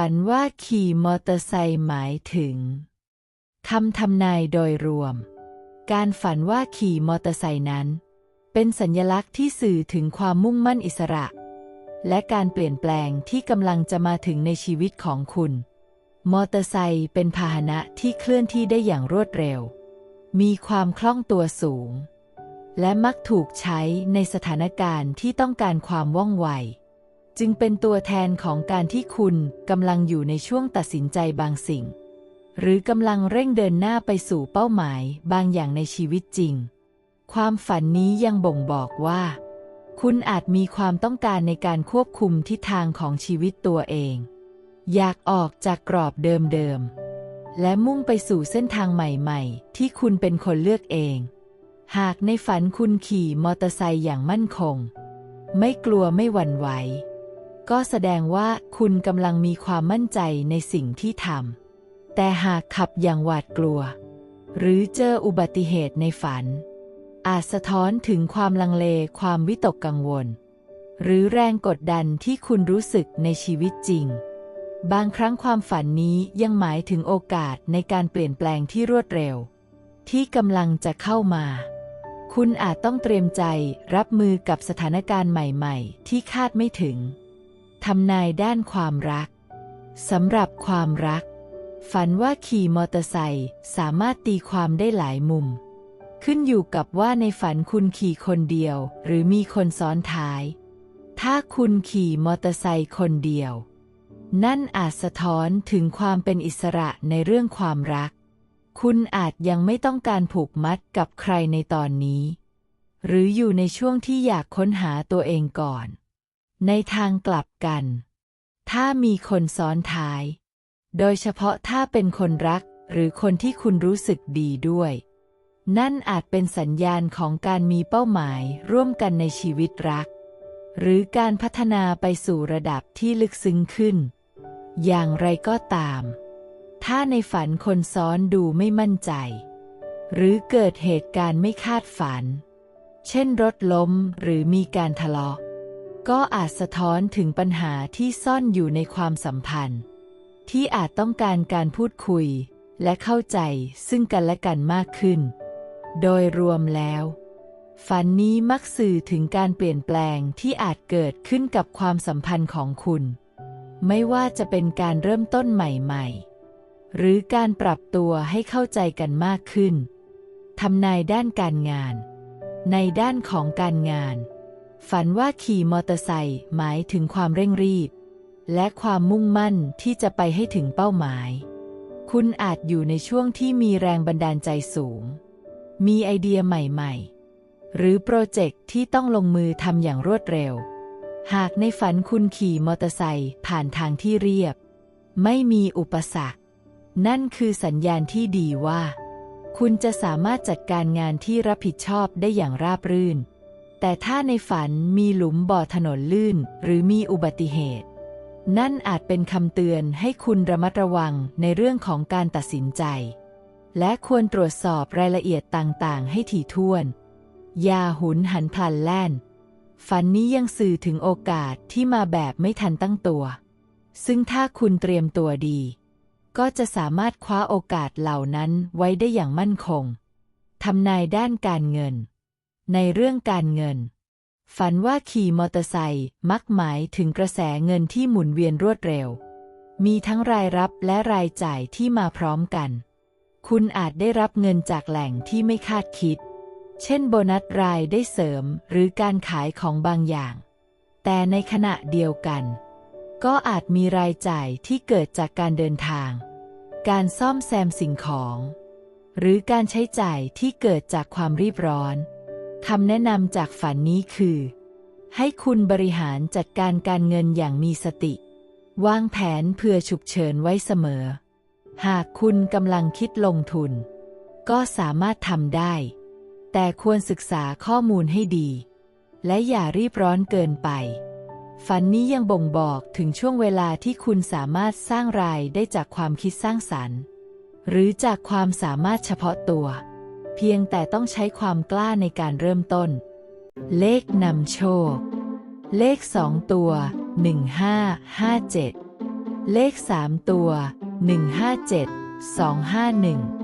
ฝันว่าขี่มอเตอร์ไซค์หมายถึงคำทำนายโดยรวม การฝันว่าขี่มอเตอร์ไซค์นั้น เป็นสัญลักษณ์ที่สื่อถึงความมุ่งมั่นอิสระ และการเปลี่ยนแปลงที่กำลังจะมาถึงในชีวิตของคุณ มอเตอร์ไซค์เป็นพาหนะที่เคลื่อนที่ได้อย่างรวดเร็ว มีความคล่องตัวสูง และมักถูกใช้ในสถานการณ์ที่ต้องการความว่องไว จึงเป็นตัวแทนของการที่คุณกำลังอยู่ในช่วงตัดสินใจบางสิ่ง หรือกำลังเร่งเดินหน้าไปสู่เป้าหมายบางอย่างในชีวิตจริง ความฝันนี้ยังบ่งบอกว่า คุณอาจมีความต้องการในการควบคุมทิศทางของชีวิตตัวเอง อยากออกจากกรอบเดิมๆ และมุ่งไปสู่เส้นทางใหม่ๆ ที่คุณเป็นคนเลือกเอง หากในฝันคุณขี่มอเตอร์ไซค์อย่างมั่นคง ไม่กลัวไม่หวั่นไหว ก็แสดงว่าคุณกำลังมีความมั่นใจในสิ่งที่ทำ แต่หากขับอย่างหวาดกลัว หรือเจออุบัติเหตุในฝัน อาจสะท้อนถึงความลังเลความวิตกกังวล หรือแรงกดดันที่คุณรู้สึกในชีวิตจริง บางครั้งความฝันนี้ยังหมายถึงโอกาสในการเปลี่ยนแปลงที่รวดเร็ว ที่กำลังจะเข้ามาคุณอาจต้องเตรียมใจรับมือกับสถานการณ์ใหม่ ๆ ที่คาดไม่ถึง ทำนายด้านความรักสำหรับความรัก ฝันว่าขี่มอเตอร์ไซค์สามารถตีความได้หลายมุม ขึ้นอยู่กับว่าในฝันคุณขี่คนเดียว หรือมีคนซ้อนท้าย ถ้าคุณขี่มอเตอร์ไซค์คนเดียว นั่นอาจสะท้อนถึงความเป็นอิสระในเรื่องความรัก คุณอาจยังไม่ต้องการผูกมัดกับใครในตอนนี้ หรืออยู่ในช่วงที่อยากค้นหาตัวเองก่อน ในทางกลับกัน ถ้ามีคนซ้อนท้าย โดยเฉพาะถ้าเป็นคนรักหรือคนที่คุณรู้สึกดีด้วย นั่นอาจเป็นสัญญาณของการมีเป้าหมายร่วมกันในชีวิตรัก หรือการพัฒนาไปสู่ระดับที่ลึกซึ้งขึ้น อย่างไรก็ตาม ถ้าในฝันคนซ้อนดูไม่มั่นใจ หรือเกิดเหตุการณ์ไม่คาดฝัน เช่นรถล้มหรือมีการทะเลาะ ก็อาจสะท้อนถึงปัญหาที่ซ่อนอยู่ในความสัมพันธ์ ที่อาจต้องการการพูดคุย และเข้าใจซึ่งกันและกันมากขึ้น โดยรวมแล้ว ฝันนี้มักสื่อถึงการเปลี่ยนแปลงที่อาจเกิดขึ้นกับความสัมพันธ์ของคุณ ไม่ว่าจะเป็นการเริ่มต้นใหม่ ๆ หรือการปรับตัวให้เข้าใจกันมากขึ้นทำนายด้านการงาน ในด้านของการงาน ฝันว่าขี่มอเตอร์ไซค์หมายถึงความเร่งรีบ และความมุ่งมั่นที่จะไปให้ถึงเป้าหมาย คุณอาจอยู่ในช่วงที่มีแรงบันดาลใจสูง มีไอเดียใหม่ๆ หรือโปรเจกต์ที่ต้องลงมือทำอย่างรวดเร็ว หากในฝันคุณขี่มอเตอร์ไซค์ผ่านทางที่เรียบ ไม่มีอุปสรรค นั่นคือสัญญาณที่ดีว่า คุณจะสามารถจัดการงานที่รับผิดชอบได้อย่างราบรื่น แต่ถ้าในฝันมีหลุมบ่อถนนลื่น หรือมีอุบัติเหตุ นั่นอาจเป็นคำเตือนให้คุณระมัดระวังในเรื่องของการตัดสินใจ และควรตรวจสอบรายละเอียดต่างๆ ให้ถี่ถ้วน อย่าหุนหันพลันแล่น ฝันนี้ยังสื่อถึงโอกาสที่มาแบบไม่ทันตั้งตัว ซึ่งถ้าคุณเตรียมตัวดี ก็จะสามารถคว้าโอกาสเหล่านั้นไว้ได้อย่างมั่นคงทำนายด้านการเงิน ในเรื่องการเงิน ฝันว่าขี่มอเตอร์ไซค์มักหมายถึงกระแสเงินที่หมุนเวียนรวดเร็ว มีทั้งรายรับและรายจ่ายที่มาพร้อมกัน คุณอาจได้รับเงินจากแหล่งที่ไม่คาดคิด เช่นโบนัสรายได้เสริมหรือการขายของบางอย่าง แต่ในขณะเดียวกัน ก็อาจมีรายจ่ายที่เกิดจากการเดินทาง การซ่อมแซมสิ่งของ หรือการใช้จ่ายที่เกิดจากความรีบร้อน คำแนะนำจากฝันนี้คือ ให้คุณบริหารจัดการการเงินอย่างมีสติ วางแผนเพื่อฉุกเฉินไว้เสมอ หากคุณกำลังคิดลงทุน ก็สามารถทำได้ แต่ควรศึกษาข้อมูลให้ดี และอย่ารีบร้อนเกินไป ฝันนี้ยังบ่งบอกถึงช่วงเวลาที่คุณสามารถสร้างรายได้จากความคิดสร้างสรรค์ หรือจากความสามารถเฉพาะตัว เพียงแต่ต้องใช้ความกล้าในการเริ่มต้น เลขนำโชค เลขสองตัว 1557 เลข3ตัว 157 251